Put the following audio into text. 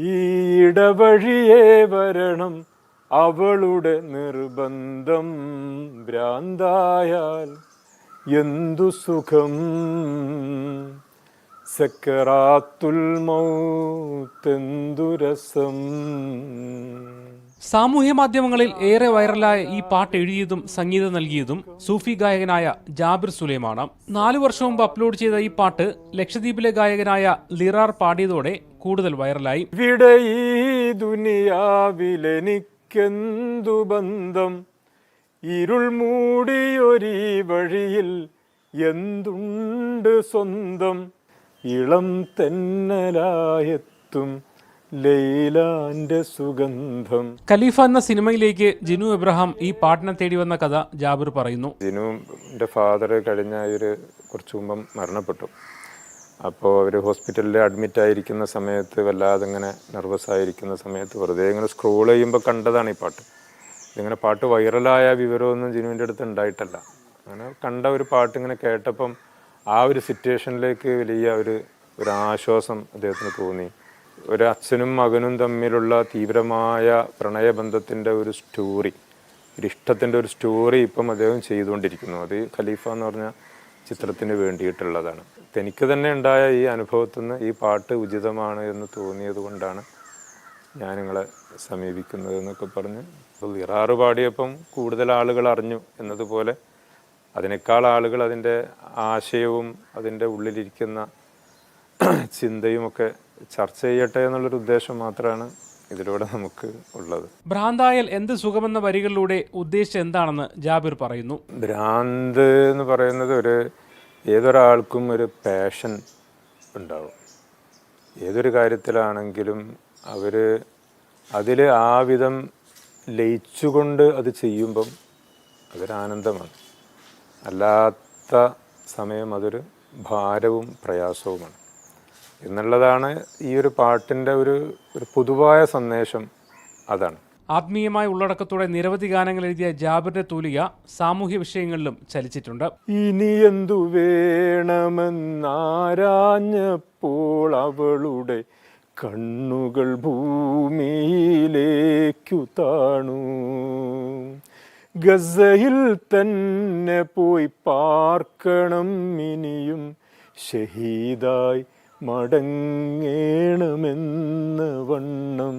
ഈ ഇടവഴിയേ വരണം അവളുടെ നിർബന്ധം ഭ്രാന്തായാൽ. എന്തു സുഖം? സക്കറാത്തുൽ മൗത്തെന്തു രസം? സാമൂഹ്യ മാധ്യമങ്ങളിൽ ഏറെ വൈറലായ ഈ പാട്ട് എഴുതിയതും സംഗീതം നൽകിയതും സൂഫി ഗായകനായ ജാബിർ സുലൈമാണ്. നാലു വർഷം മുമ്പ് അപ്ലോഡ് ചെയ്ത ഈ പാട്ട് ലക്ഷദ്വീപിലെ ഗായകനായ ലിറാർ പാടിയതോടെ കൂടുതൽ വൈറലായി. ഇവിടെ ബന്ധം? ഇരുൾ മൂടിയൊരീ വഴിയിൽ എന്തുണ്ട് സ്വന്തം? ഇളം തെന്നലായെത്തും ലൈലാന്റെ സുഗന്ധം. ഖലീഫ എന്ന സിനിമയിലേക്ക് ജിനു എബ്രഹാം ഈ പാട്ടിനെ തേടി വന്ന കഥ ജാബിർ പറയുന്നു. ജിനുവിന്റെ ഫാദർ കഴിഞ്ഞ ഒരു കുറച്ച് മുമ്പ് മരണപ്പെട്ടു. അപ്പോൾ അവർ ഹോസ്പിറ്റലിൽ അഡ്മിറ്റ് ആയിരിക്കുന്ന സമയത്ത് വല്ലാതെ ഇങ്ങനെ നെർവസ് ആയിരിക്കുന്ന സമയത്ത് വെറുതെ ഇങ്ങനെ സ്ക്രോൾ ചെയ്യുമ്പോൾ കണ്ടതാണ് ഈ പാട്ട്. ഇതിങ്ങനെ പാട്ട് വൈറലായ വിവരമൊന്നും ജിനുവിന്റെ അടുത്ത് ഉണ്ടായിട്ടല്ല. അങ്ങനെ കണ്ട ഒരു പാട്ട് ഇങ്ങനെ കേട്ടപ്പം ആ ഒരു സിറ്റുവേഷനിലേക്ക് വലിയ ഒരു ഒരു ആശ്വാസം അദ്ദേഹത്തിന് തോന്നി. ഒരു അച്ഛനും മകനും തമ്മിലുള്ള തീവ്രമായ പ്രണയബന്ധത്തിന്റെ ഒരു സ്റ്റോറി ഒരു ഇഷ്ടത്തിന്റെ ഒരു സ്റ്റോറി ഇപ്പം അദ്ദേഹം ചെയ്തുകൊണ്ടിരിക്കുന്നു. അത് ഖലീഫ എന്ന് പറഞ്ഞ ചിത്രത്തിന് വേണ്ടിയിട്ടുള്ളതാണ്. തനിക്ക് തന്നെ ഉണ്ടായ ഈ അനുഭവത്തിൽ നിന്ന് ഈ പാട്ട് ഉചിതമാണ് എന്ന് തോന്നിയത് കൊണ്ടാണ് ഞാൻ നിങ്ങളെ സമീപിക്കുന്നത് എന്നൊക്കെ പറഞ്ഞ് ഇറാറ് പാടിയപ്പം കൂടുതൽ ആളുകൾ അറിഞ്ഞു എന്നതുപോലെ അതിനേക്കാൾ ആളുകൾ അതിന്റെ ആശയവും അതിന്റെ ഉള്ളിലിരിക്കുന്ന ചിന്തയുമൊക്കെ ചർച്ച ചെയ്യട്ടെ എന്നുള്ളൊരു ഉദ്ദേശം മാത്രമാണ് ഇതിലൂടെ നമുക്ക് ഉള്ളത്. ഭ്രാന്തായൽ എന്ത് സുഖമെന്ന വരികളിലൂടെ ഉദ്ദേശിച്ചത് എന്താണെന്ന് ജാബിർ പറയുന്നു. ഭ്രാന്ത് എന്ന് പറയുന്നത് ഒരു ഏതൊരാൾക്കും ഒരു പാഷൻ ഉണ്ടാവും. ഏതൊരു കാര്യത്തിലാണെങ്കിലും അവർ അതിൽ ആ വിധം ലയിച്ചുകൊണ്ട് അത് ചെയ്യുമ്പം അതൊരാനന്ദമാണ് അല്ലാത്ത സമയം അതൊരു ഭാരവും പ്രയാസവുമാണ്. എന്നുള്ളതാണ് ഈ ഒരു പാട്ടിന്റെ ഒരു ഒരു പൊതുവായ സന്ദേശം അതാണ്. ആത്മീയമായ ഉള്ളടക്കത്തോടെ നിരവധി ഗാനങ്ങൾ എഴുതിയ ജാബിറിന്റെ തൂലിക സാമൂഹ്യ വിഷയങ്ങളിലും ചലിച്ചിട്ടുണ്ട്. ഇനി എന്തു വേണമെന്നാരാഞ്ഞപ്പോൾ അവളുടെ കണ്ണുകൾ ഭൂമിയിലേക്കു താണു. ഗസയിൽ തന്നെ പോയി പാർക്കണം ഇനിയും ഷഹീദായി മടങ്ങേണമെന്ന വണ്ണം